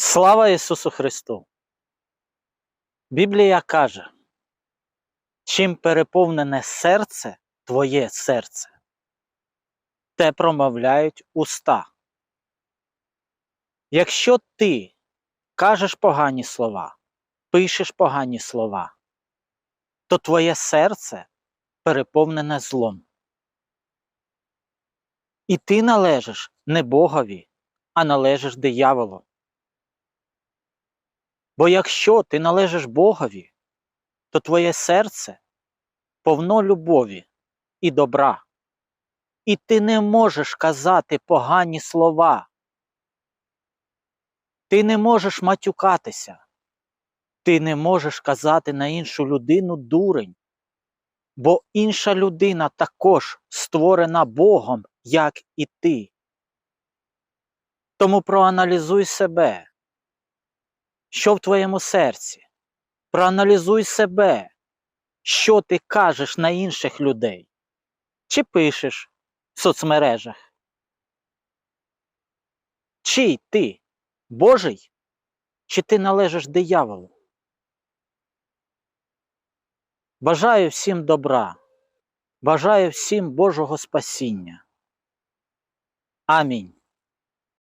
Слава Ісусу Христу! Біблія каже, чим переповнене серце, твоє серце, те промовляють уста. Якщо ти кажеш погані слова, пишеш погані слова, то твоє серце переповнене злом. І ти належиш не Богові, а належиш дияволу. Бо якщо ти належиш Богові, то твоє серце повно любові і добра, і ти не можеш казати погані слова. Ти не можеш матюкатися, ти не можеш казати на іншу людину дурень, бо інша людина також створена Богом, як і ти. Тому проаналізуй себе що в твоєму серці. Проаналізуй себе, що ти кажеш на інших людей, чи пишеш в соцмережах. Чий ти Божий, чи ти належиш дияволу? Бажаю всім добра, бажаю всім Божого спасіння. Амінь.